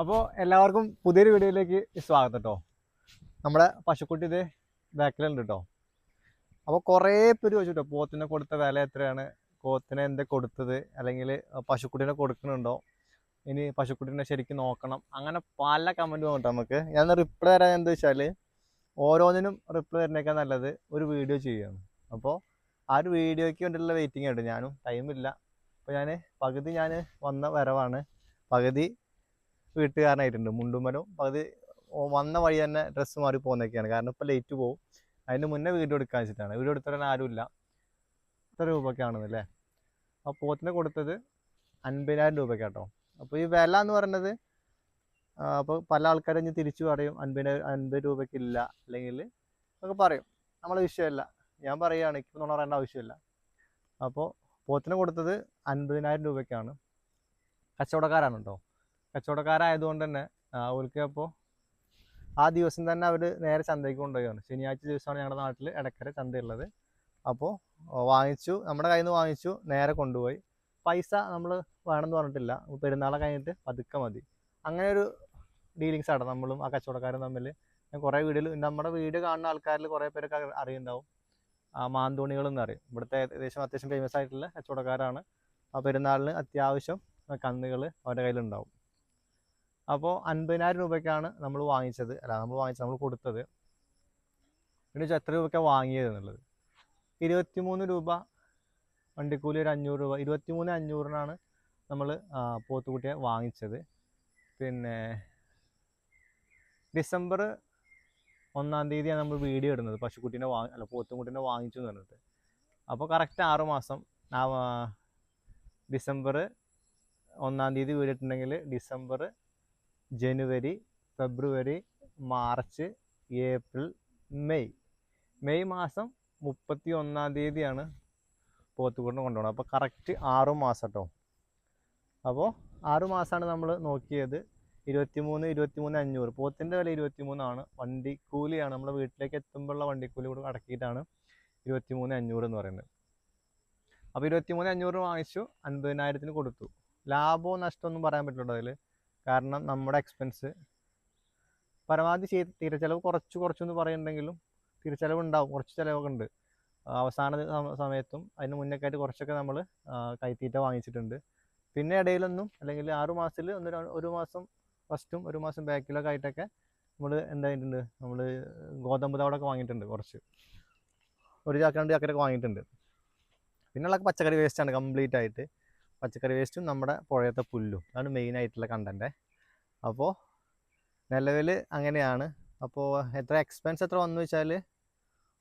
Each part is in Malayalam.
അപ്പോൾ എല്ലാവർക്കും പുതിയൊരു വീഡിയോയിലേക്ക് സ്വാഗതം കേട്ടോ നമ്മുടെ പശുക്കുട്ടി ഇത് ബാക്കിലുണ്ട് കേട്ടോ അപ്പോൾ കുറേ പേര് ചോദിച്ചു കേട്ടോ പോത്തിനെ കൊടുത്ത വില എത്രയാണ്? പോത്തിനെ എന്താ കൊടുത്തത്? അല്ലെങ്കിൽ പശുക്കുട്ടീനെ കൊടുക്കുന്നുണ്ടോ? ഇനി പശുക്കുട്ടീനെ ശരിക്കും നോക്കണം. അങ്ങനെ പല കമന്റ് കേട്ടോ നമുക്ക്. ഞാൻ റിപ്ലൈ തരാൻ എന്താ വെച്ചാൽ ഓരോന്നിനും റിപ്ലൈ തരുന്നേക്കാൾ നല്ലത് ഒരു വീഡിയോ ചെയ്യുകയാണ്. അപ്പോൾ ആ ഒരു വീഡിയോയ്ക്ക് വേണ്ടിയിട്ടുള്ള വെയിറ്റിംഗ് ആയിട്ട് ഞാനും ടൈമില്ല അപ്പോൾ ഞാൻ പകുതി ഞാൻ വന്ന വരവാണ്. പകുതി വീട്ടുകാരനായിട്ടുണ്ട് മുണ്ടുമലും പകുതി വന്ന വഴി തന്നെ ഡ്രസ്സ് മാറി പോകുന്നൊക്കെയാണ് കാരണം ഇപ്പോൾ ലേറ്റ് പോകും അതിന് മുന്നേ വീഡിയോ എടുക്കാൻ വെച്ചിട്ടാണ്. വീഡിയോ എടുത്തവരാൻ ആരുമില്ല. എത്ര രൂപയ്ക്കാണെന്നല്ലേ ആ പോത്തിനെ കൊടുത്തത് അൻപതിനായിരം രൂപയ്ക്കാട്ടോ. അപ്പോൾ ഈ വില എന്ന് പറയുന്നത് അപ്പോൾ പല ആൾക്കാരും ഇനി തിരിച്ചു പറയും അൻപതിനായിരം അൻപത് രൂപയ്ക്കില്ല അല്ലെങ്കിൽ ഒക്കെ പറയും. നമ്മളെ വിഷയമല്ല. ഞാൻ പറയുകയാണ് ഇപ്പം നമ്മൾ പറയേണ്ട ആവശ്യമില്ല. അപ്പോൾ പോത്തിനെ കൊടുത്തത് അൻപതിനായിരം രൂപയ്ക്കാണ്. കച്ചവടക്കാരാണ് കേട്ടോ കച്ചവടക്കാരായതുകൊണ്ട് തന്നെ അവർക്ക് അപ്പോൾ ആ ദിവസം തന്നെ അവർ നേരെ ചന്തയ്ക്ക് കൊണ്ടുപോയാണ് ശനിയാഴ്ച ദിവസമാണ് ഞങ്ങളുടെ നാട്ടിൽ ഇടക്കര ചന്തയുള്ളത്. അപ്പോൾ വാങ്ങിച്ചു നമ്മുടെ കയ്യിൽ നിന്ന് വാങ്ങിച്ചു നേരെ കൊണ്ടുപോയി. പൈസ നമ്മൾ വേണമെന്ന് പറഞ്ഞിട്ടില്ല. പെരുന്നാളെ കഴിഞ്ഞിട്ട് പതുക്കെ മതി. അങ്ങനെ ഒരു ഡീലിങ്സ് ആണ് നമ്മളും ആ കച്ചവടക്കാരും തമ്മിൽ ഞാൻ കുറേ വീഡിയോയിൽ നമ്മുടെ വീഡിയോ കാണുന്ന ആൾക്കാരിൽ കുറേ പേരൊക്കെ അറിയുണ്ടാവും. ആ മാന്തോണികൾ എന്ന് പറയും. ഇവിടുത്തെ ഏകദേശം അത്യാവശ്യം ഫേമസ് ആയിട്ടുള്ള കച്ചവടക്കാരാണ്. ആ പെരുന്നാളിന് അത്യാവശ്യം കന്നുകൾ അവരുടെ കയ്യിലുണ്ടാവും. അപ്പോൾ അൻപതിനായിരം രൂപയ്ക്കാണ് നമ്മൾ വാങ്ങിച്ചത്. അല്ല നമ്മൾ വാങ്ങിച്ചത് നമ്മൾ കൊടുത്തത്. വെച്ചാൽ എത്ര രൂപയ്ക്കാണ് വാങ്ങിയത് എന്നുള്ളത്? ഇരുപത്തിമൂന്ന് രൂപ വണ്ടിക്കൂലി ഒരു അഞ്ഞൂറ് രൂപ. ഇരുപത്തിമൂന്ന് അഞ്ഞൂറിനാണ് നമ്മൾ പോത്തുകുട്ടിയെ വാങ്ങിച്ചത്. പിന്നെ ഡിസംബർ ഒന്നാം തീയതിയാണ് നമ്മൾ വീഡിയോ ഇടുന്നത്. പശുക്കുട്ടീനെ വാങ്ങി അല്ല പോത്തുംകുട്ടീനെ വാങ്ങിച്ചു എന്ന് പറഞ്ഞിട്ട്. അപ്പോൾ കറക്റ്റ് ആറ് മാസം ഡിസംബർ ഒന്നാം തീയതി വീഡിയോ ഇട്ടിട്ടുണ്ടെങ്കിൽ ഡിസംബർ ജനുവരി ഫെബ്രുവരി മാർച്ച് ഏപ്രിൽ മെയ്. മെയ് മാസം മുപ്പത്തി ഒന്നാം തീയതിയാണ് പോത്തുകൂടിനെ കൊണ്ടുപോകണം അപ്പോൾ കറക്റ്റ് ആറു മാസം കേട്ടോ അപ്പോൾ ആറു മാസമാണ് നമ്മൾ നോക്കിയത്. ഇരുപത്തിമൂന്ന് ഇരുപത്തിമൂന്ന് അഞ്ഞൂറ്. പോത്തിന്റെ വില ഇരുപത്തിമൂന്നാണ്. വണ്ടിക്കൂലിയാണ് നമ്മുടെ വീട്ടിലേക്ക് എത്തുമ്പോഴുള്ള വണ്ടിക്കൂലി കൂടെ അടക്കിയിട്ടാണ് ഇരുപത്തിമൂന്ന് അഞ്ഞൂറ് എന്ന് പറയുന്നത്. അപ്പോൾ ഇരുപത്തിമൂന്ന് അഞ്ഞൂറ് വാങ്ങിച്ചു അൻപതിനായിരത്തിന് കൊടുത്തു. ലാഭമോ നഷ്ടമൊന്നും പറയാൻ പറ്റില്ല അതിൽ കാരണം നമ്മുടെ എക്സ്പെൻസ് പരമാവധി തിരച്ചെലവ് കുറച്ച് കുറച്ചെന്ന് പറയുന്നുണ്ടെങ്കിലും തിരച്ചെലവ് ഉണ്ടാവും കുറച്ച് ചിലവൊക്കെ ഉണ്ട് അവസാന സമയത്തും അതിന് മുന്നൊക്കെ ആയിട്ട് കുറച്ചൊക്കെ നമ്മൾ കൈത്തീറ്റ വാങ്ങിച്ചിട്ടുണ്ട്. പിന്നെ ഇടയിലൊന്നും അല്ലെങ്കിൽ ആറു മാസത്തിൽ ഒന്ന് ഒരു മാസം ഫസ്റ്റും ഒരു മാസം ബാക്കിലൊക്കെ ആയിട്ടൊക്കെ നമ്മൾ എന്തായിട്ടുണ്ട് നമ്മൾ ഗോതമ്പ് തവടൊക്കെ വാങ്ങിയിട്ടുണ്ട് കുറച്ച്. ഒരു ചാക്ക രണ്ട് ചാക്കരൊക്കെ വാങ്ങിയിട്ടുണ്ട്. പിന്നെയുള്ള പച്ചക്കറി വേസ്റ്റാണ് കംപ്ലീറ്റ് ആയിട്ട് പച്ചക്കറി വേസ്റ്റും നമ്മുടെ പുഴയത്തെ പുല്ലും. അതാണ് മെയിനായിട്ടുള്ള കണ്ടന്റ് അപ്പോൾ നിലവിൽ അങ്ങനെയാണ്. അപ്പോൾ എത്ര എക്സ്പെൻസ് എത്ര വന്നു വെച്ചാൽ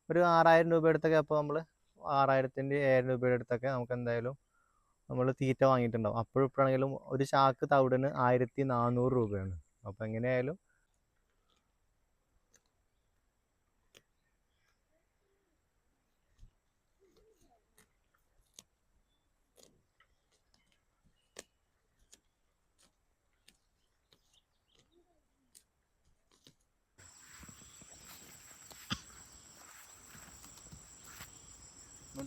ഒരു ആറായിരം രൂപ അടുത്തൊക്കെ അപ്പോൾ നമ്മൾ ആറായിരത്തിന്റെ ഏഴായിരം രൂപയുടെ അടുത്തൊക്കെ നമുക്ക് എന്തായാലും നമ്മൾ തീറ്റ വാങ്ങിയിട്ടുണ്ടാവും. അപ്പോഴും ഇപ്പോഴാണെങ്കിലും ഒരു ചാക്ക് തവിടിന് ആയിരത്തി നാനൂറ് രൂപയാണ്. അപ്പോൾ എങ്ങനെയായാലും ഇങ്ങോട്ട്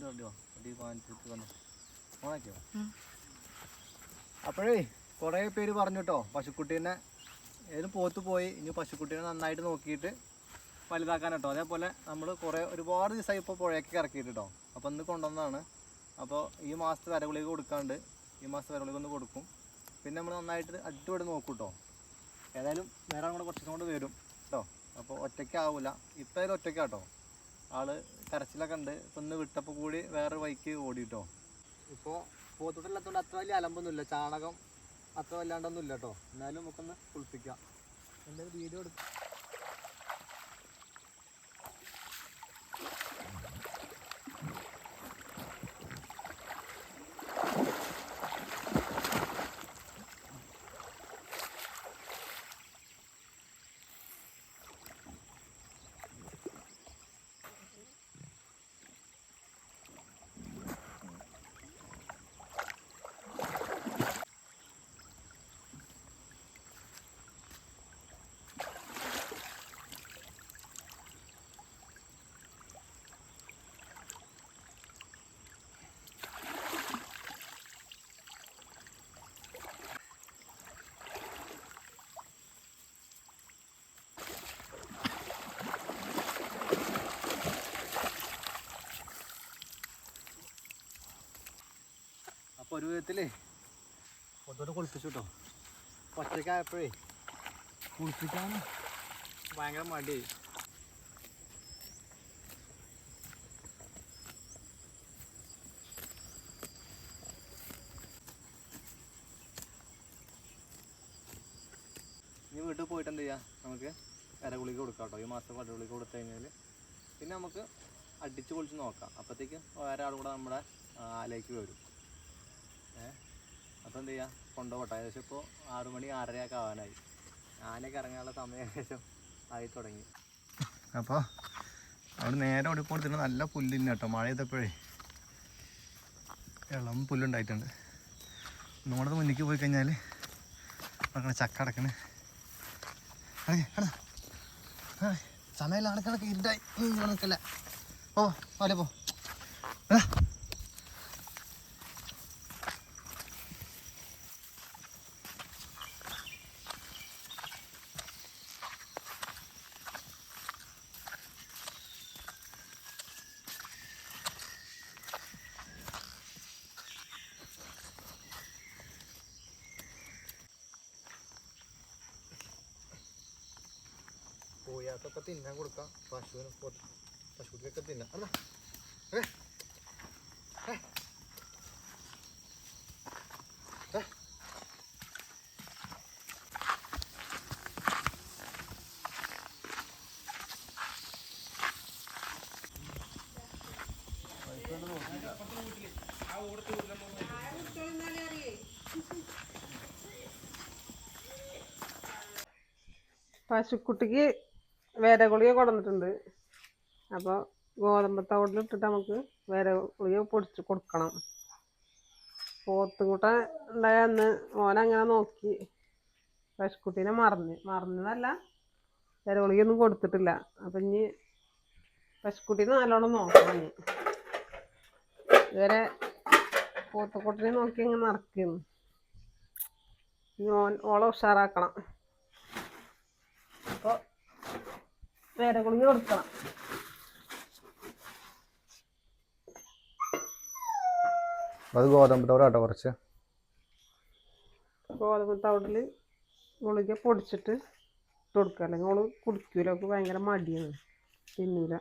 വണ്ടി വാ വണ്ടി വാങ്ങിച്ചിട്ട് വന്നു ഓണാക്കിയോ അപ്പോഴേ കുറേ പേര് പറഞ്ഞു കേട്ടോ പശുക്കുട്ടീനെ. ഏതും പോത്ത് പോയി ഇനി പശുക്കുട്ടീനെ നന്നായിട്ട് നോക്കിയിട്ട് വലുതാക്കാൻ കേട്ടോ. അതേപോലെ നമ്മൾ കുറേ ഒരുപാട് ദിവസമായി ഇപ്പോൾ പുഴയൊക്കെ ഇറക്കിയിട്ട് കേട്ടോ. അപ്പോൾ ഇന്ന് കൊണ്ടുവന്നതാണ്. അപ്പോൾ ഈ മാസത്തെ വരവിളിക്ക് കൊടുക്കാണ്ട് ഈ മാസത്തെ വരവിളിക്ക് ഒന്ന് കൊടുക്കും. പിന്നെ നമ്മൾ നന്നായിട്ട് അടിപൊളി നോക്കും കേട്ടോ. ഏതായാലും നേരം കൂടെ കുറച്ചും കൂടെ വരും കേട്ടോ. അപ്പോൾ ഒറ്റയ്ക്കാവില്ല ഇപ്പം ഏതായാലും ഒറ്റയ്ക്കാട്ടോ ആൾ കരച്ചിലൊക്കെ ഉണ്ട്. ഇപ്പം ഇന്ന് വിട്ടപ്പോൾ കൂടി വേറെ വൈക്ക് ഓടിട്ടോ. ഇപ്പോൾ പോത്തില്ലാത്തതുകൊണ്ട് അത്ര വലിയ അലമ്പൊന്നുമില്ല. ചാണകം അത്ര വല്ലാണ്ടൊന്നും ഇല്ല കേട്ടോ എന്നാലും നമുക്കൊന്ന് കുളിപ്പിക്കാം. എന്തായാലും വീഡിയോ എടുക്കും ഒരു വിധത്തിലേ ഒത്തോടെ കുളിപ്പിച്ചു കേട്ടോ ഒറ്റയ്ക്കായപ്പോഴേ കുളിപ്പിക്കാൻ ഭയങ്കര മടിയായി ഇനി വീട്ടിൽ പോയിട്ട് എന്ത് ചെയ്യാം? നമുക്ക് ഇരകുളിക്ക് കൊടുക്കാം കേട്ടോ ഈ മാസം ഗുളിക കൊടുത്തു കഴിഞ്ഞാൽ പിന്നെ നമുക്ക് അടിച്ച് പൊളിച്ച് നോക്കാം. അപ്പോഴത്തേക്ക് വേറെ ആളും കൂടെ നമ്മുടെ ആലേക്ക് വരും. അപ്പോൾ എന്ത് ചെയ്യുക കൊണ്ടുപോകട്ടെ. ഏകദേശം ഇപ്പോൾ ആറു മണി ആറരയൊക്കെ ആവാനായി. ആനയൊക്കെ ഇറങ്ങാനുള്ള സമയം ഏകദേശം ആയി തുടങ്ങി. അപ്പോൾ അവിടെ നേരെ ഓടി കൊടുത്തിട്ട് നല്ല പുല്ലിന് കേട്ടോ മഴ ചെയ്തപ്പോഴേ ഇളം പുല്ലുണ്ടായിട്ടുണ്ട്. നമ്മുടെ മുന്നിലേക്ക് പോയി കഴിഞ്ഞാൽ അടക്കണ ചക്ക അടക്കണേ. സമയമില്ല. അടക്കണക്ക് ഇരുട്ടായി ഓ അല്ലേ പോ കോഴിയാക്കൊക്കെ തിന്നാൻ കൊടുക്കാം. പശുവിന് പശുക്കൊക്കെ തിന്നാം. അല്ല? പശുക്കുട്ടിക്ക് വേര ഗുളിക കൊണ്ടുവന്നിട്ടുണ്ട്. അപ്പോൾ ഗോതമ്പ് തവിടിലിട്ടിട്ട് നമുക്ക് വേര ഗുളിക പൊടിച്ച് കൊടുക്കണം. പോത്തുകൂട്ട ഉണ്ടായ അന്ന് ഓനങ്ങനെ നോക്കി. പശുക്കുട്ടീനെ മറന്ന്. മറന്നതല്ല വേര ഗുളികയൊന്നും കൊടുത്തിട്ടില്ല. അപ്പം ഇനി പശുക്കുട്ടീനെ നല്ലോണം നോക്കണം ഇനി. ഇതുവരെ പോത്തുക്കുട്ടിനെ നോക്കി ഇങ്ങനെ നടക്കുന്നു. ഇനി ഓൻ ഓളെ ഉഷാറാക്കണം അപ്പോൾ വേറെ ഗുളിക കൊടുക്കണം. അത് ഗോതമ്പ് തവിടാട്ടോ കുറച്ച്. ഗോതമ്പ് തവിടിൽ ഗുളിക പൊടിച്ചിട്ട് ഇട്ട് കൊടുക്കുക. അല്ലെങ്കിൽ ഓൾ കുടിക്കൂല. അവൾക്ക് ഭയങ്കര മടിയാണ്. തിന്നൂല.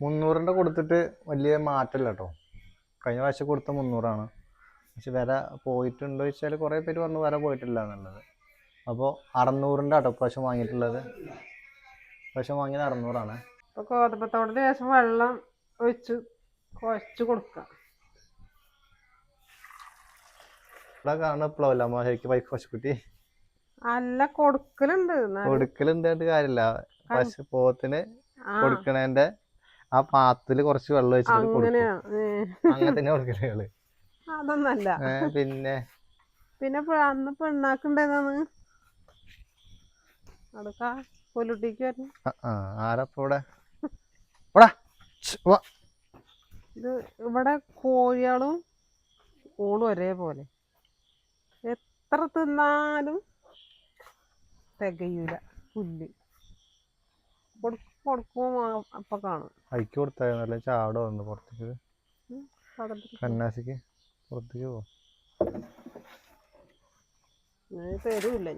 മുന്നൂറിന്റെ കൊടുത്തിട്ട് വലിയ മാറ്റമില്ല കേട്ടോ. കഴിഞ്ഞ പ്രാവശ്യം കൊടുത്ത മുന്നൂറാണ്. പക്ഷെ വില പോയിട്ടുണ്ടോ ചോദിച്ചാൽ കുറേ പേര് പറഞ്ഞു വില പോയിട്ടില്ല എന്നുള്ളത്. അപ്പോൾ അറുന്നൂറിന്റെ കേട്ടോ പ്രാവശ്യം വാങ്ങിയിട്ടുള്ളത്. പ്രാവശ്യം വാങ്ങിയത് അറുന്നൂറാണ്. അപ്പോൾ ഗോതമ്പ് ശേഷം വെള്ളം ഒഴിച്ച് കുഴച്ച് കൊടുക്കുക ഇവിടെ കാണുന്ന ഇപ്പോഴല്ല മാഹരിക്ക് ബൈക്ക് പശുക്കുട്ടി? അല്ല കൊടുക്കലുണ്ട് കൊടുക്കലുണ്ടായിട്ട് കാര്യമില്ല. പശു പോത്തിന് കൊടുക്കണേന്റെ ആ പാത്രത്തിൽ കുറച്ച് വെള്ളം വെച്ചിട്ട് കൊടുക്കും. അങ്ങനെ തന്നെ കൊടുക്കലുകൾ. അതൊന്നല്ല. പിന്നെ? പിന്നെ അന്ന് പെണ്ണാക്കുണ്ടേതാണ് അടുക്ക കൊല്ലുട്ടിക്ക് വരണം. ആ, ആ ആരപ്പ ഇവിടെ? ഇവിടെ. ഛ്, വാ. ഇത് ഇവിടെ കോഴികളും ഓളും ഒരേപോലെ. എത്ര തിന്നാലും തികയൂല പുല്ല്. കൊടുക്കും കൊടുക്കുമ്പോ അപ്പൊ കാണും. അയക്ക് ചാടോ പുറത്തേക്ക്. കന്നാസിക്ക് പുറത്തേക്ക് പോ. തരൂല്ല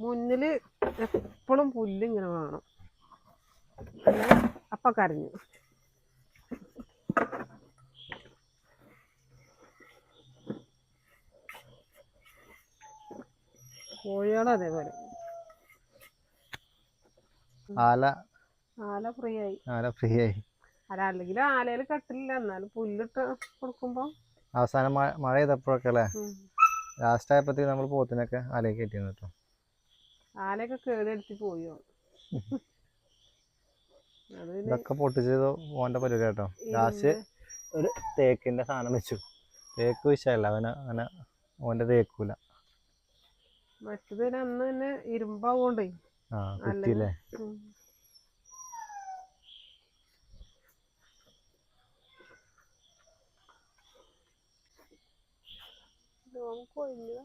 മുന്നിൽ എപ്പോഴും പുല്ല് ഇങ്ങനെ വേണം. അപ്പ കരഞ്ഞു. കോഴികളും അതേപോലെ. ആല. ആല ഫ്രീ ആയി ആല ഫ്രീ ആയി അല്ല അല്ലെങ്കിൽ ആലയിൽ കട്ടില്ല എന്നാലും പുല്ലിട്ട് കൊടുക്കുമ്പോ അവസാനം മഴ മഴ ചെയ്തപ്പോഴൊക്കെ അല്ലേ. ലാസ്റ്റ് ആയപ്പോഴത്തേക്ക് നമ്മൾ പോത്തിനൊക്കെ ആലയൊക്കെ കയറ്റിയിരുന്നു കേട്ടോ. ആലയൊക്കെ കേടെടുത്തി പോയോ? ഇതൊക്കെ പൊട്ടിച്ചത് ഓന്റെ പരിപാടി കേട്ടോ ലാസ്റ്റ് ഒരു തേക്കിന്റെ സാധനം വെച്ചു. തേക്ക് വിഷയമല്ല അവന് അങ്ങനെ ഓന്റെ തേക്കൂല. മറ്റത് അന്ന് തന്നെ ഇരുമ്പാവുകൊണ്ടേ ആ നമുക്ക് കൊഴിഞ്ഞതാ